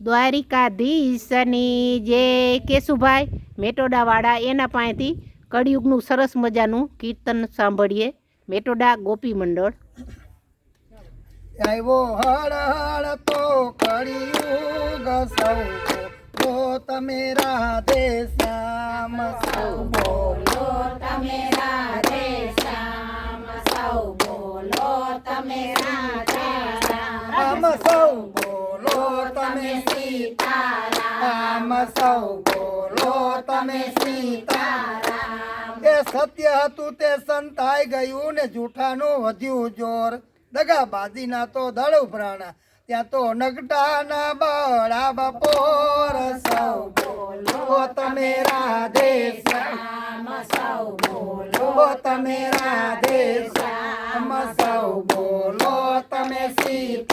દ્વારિકાધીશની જે કેશુભાઈ મેટોડાવાળા એના પાસેથી કળિયુગનું સરસ મજાનું કીર્તન સાંભળીએ. મેટોડા ગોપી મંડળ. આવ્યો હળ હળ તો કળિયુગ સૌ. તો તમે રાધે શ્યામ સૌ. બોલો તમે રાધે શ્યામ સૌ. બોલો તમે રાધે શ્યામ. સૌ. બોલો તમે સીતારામ. સૌ બોલો તમે સીતારામ. એ સત્ય હતું તે સંતાઈ ગયું ને જૂઠાનું વધ્યું જોર. દગાબાજીના તો દળ ઉભરાણા. ત્યાં તો નગટાના બળા બપોર. સૌ બોલો તમે રાધે શ્યામ સૌ બોલો તમે રાધે શ્યામ સૌ બોલો તમે સીતારામ.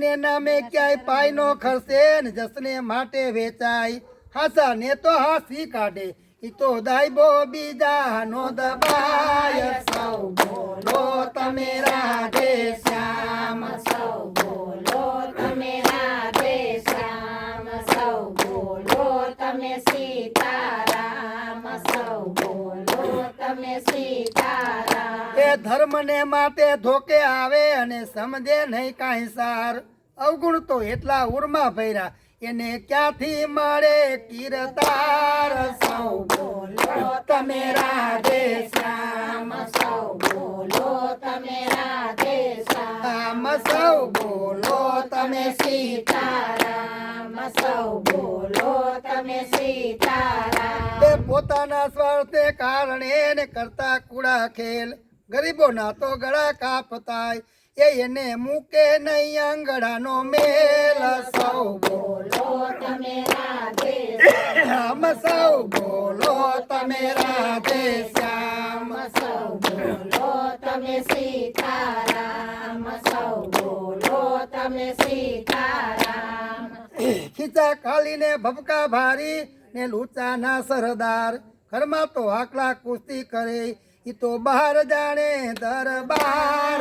પુણ્ય નામે ક્યાંય પાય નો ખર્ચે ને જસને માટે વેચાય. હાસા ને તો હાસી કાઢે, ઈ તો દાયબો બીજા નો દબાય. સૌ બોલો તમે રાધે શ્યામ. સૌ બોલો તમે રાધે શ્યામ. સૌ બોલો તમે સીતારામ. સૌ બોલો તમે સીતારામ. એ ધર્મ ને માટે ધોકે આવે અને સમજે નહીં કાંઈ સાર. અવગુણ તો એટલા ઉર્મા ભર્યા. એને ક્યાંથી મળે કીર્તાર? સૌ બોલો તમે રાધે શ્યામ, સૌ બોલો તમે રાધે શ્યામ, સૌ બોલો તમે સીતારામ, સૌ બોલો તમે સીતારામ. પોતાના સ્વાર્થે કારણે ને કરતા કુડા ખેલ. ગરીબોના તો ગળા કાપતાય. એ એને મૂકે નહીં આંગળાનો મેલ. સૌ બોલો તમે રાધે આમ સૌ બોલો તમે રાધે શ્યામ. સૌ બોલો તમે સીતારામ. સૌ બોલો તમે સીતારામ. ખીચા ખાલીને ભબકા ભારી ને લૂચાના સરદાર. ઘરમાં તો આકલા કુસ્તી કરે, ઈ તો બહાર જાણે દરબાર.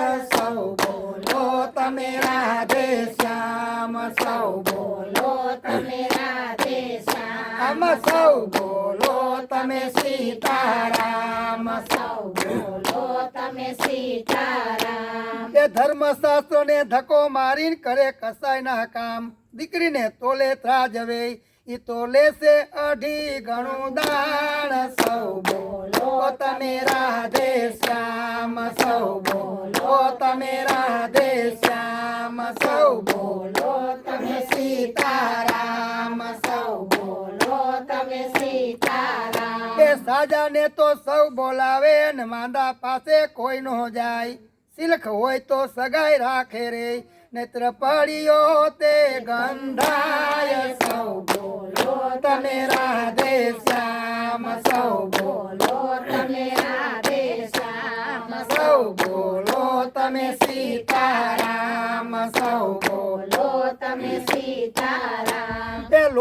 તમે રાધે શ્યામ, સૌ બોલો તમે રાધે શ્યામ, સૌ બોલો તમે સીતારામ, સૌ બોલો તમે સીતારામ. એ ધર્મશાસ્ત્ર ને ધક્કો મારીને કરે કસાયના કામ. દીકરીને તોલે ત્રાજવે ઈ તો લેશે અઢી ગણું દાણ. સૌ બોલો તમે રાધે સીતારામ સૌ બોલો તમે સીતારામ. એ સાજાને તો સૌ બોલાવે ને માંદા પાસે કોઈ નો જાય. સિલખ હોય તો સગાઈ રાખે રે નેત્ર પડ્યો તે ગંધાય. સૌ બોલો તમે રાધે શ્યામ સૌ બોલો તમે રાધે શ્યામ. સૌ બોલો તમે સીતારામ.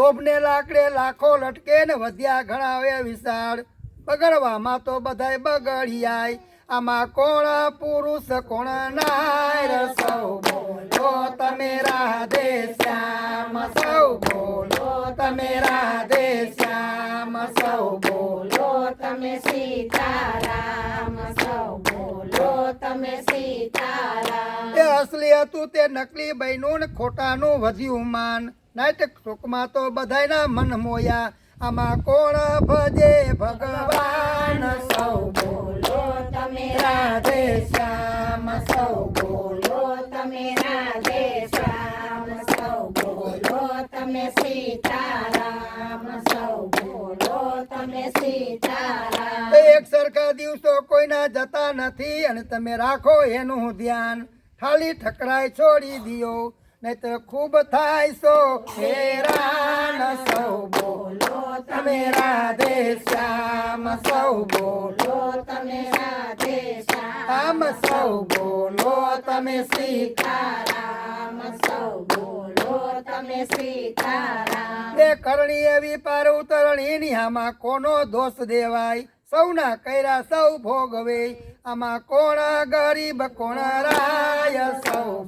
લોભને લાકડે લાખો લટકે ને વધ્યા ઘણાવે વિશાળ. બગડવામાં તો બધાય બગડિયાય. આમાં કોણ પુરુષ, કોણ નાય? સૌ બોલો તમે રાધે શ્યામ. સૌ બોલો તમે રાધે શ્યામ. સૌ બોલો તમે સીતારામ. સૌ બોલો તમે સીતારામ. એ અસલી હતું તે નકલી બન્યું ને ખોટાનું વધ્યું માન. નાટક શોકમાં તો બધાયના મન મોયા. આમાં કોણ ભજે ભગવાન? સૌ બોલો તમે રાધે શ્યામ. સૌ બોલો તમે રાધે શ્યામ. સૌ બોલો તમે સીતારામ. સૌ બોલો તમે સીતારામ. એક સરખા દિવસો કોઈના જતા નથી અને તમે રાખો એનું ધ્યાન. ખાલી ઠકરાય છોડી દિયો. નહીતર ખૂબ થાય સો. હેરાન સૌ બોલો તમે રાધે શ્યામ. સૌ બોલો તમે રાધે શ્યામ. સૌ બોલો તમે સીતારામ. સૌ બોલો તમે સીતારામ. તે કરણી એવી પાર ઉતરણી આમાં કોનો દોષ દેવાય? સૌના કર્યા સૌ ભોગવે. આમાં કોણ ગરીબ, કોણ રાય? સૌ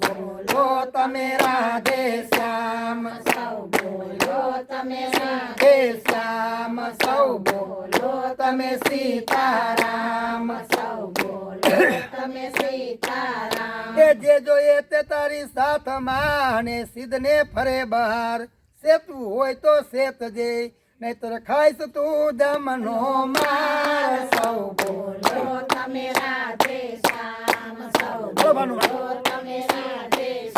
તમે રાધે શ્યામ. સૌ બોલો તમે રાધે શ્યામ સૌ બોલો તમે સીતારામ. સૌ બોલો તમે સીતારામ. એ જે જોઈએ તે તારી સાથમાં અને સિદ્ધને ફરે બહાર. સેતું હોય તો સેતજે નહીતર ખાઈશ તું દમનો માર. સૌ બોલો તમે રાધે શ્યામ. સૌ બોલો. તમે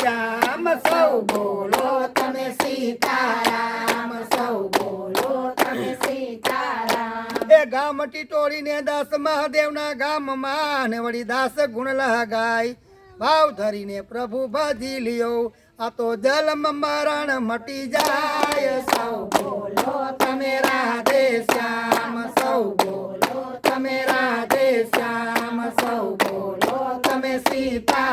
શ્યામ સૌ બોલો તમે સીતારામ સૌ બોલો તમે સીતારામ. એ ગામ ટીટોળીને દાસ મહાદેવના ગામમાં ને વળી દાસ ગુણ લગાય ભાવ ધરીને પ્રભુ બાજી લ્યો. આ તો જલમ મરણ મટી જાય. સૌ બોલો તમે રાધે શ્યામ સૌ બોલો તમે રાધે શ્યામ સૌ બોલો તમે સીતારામ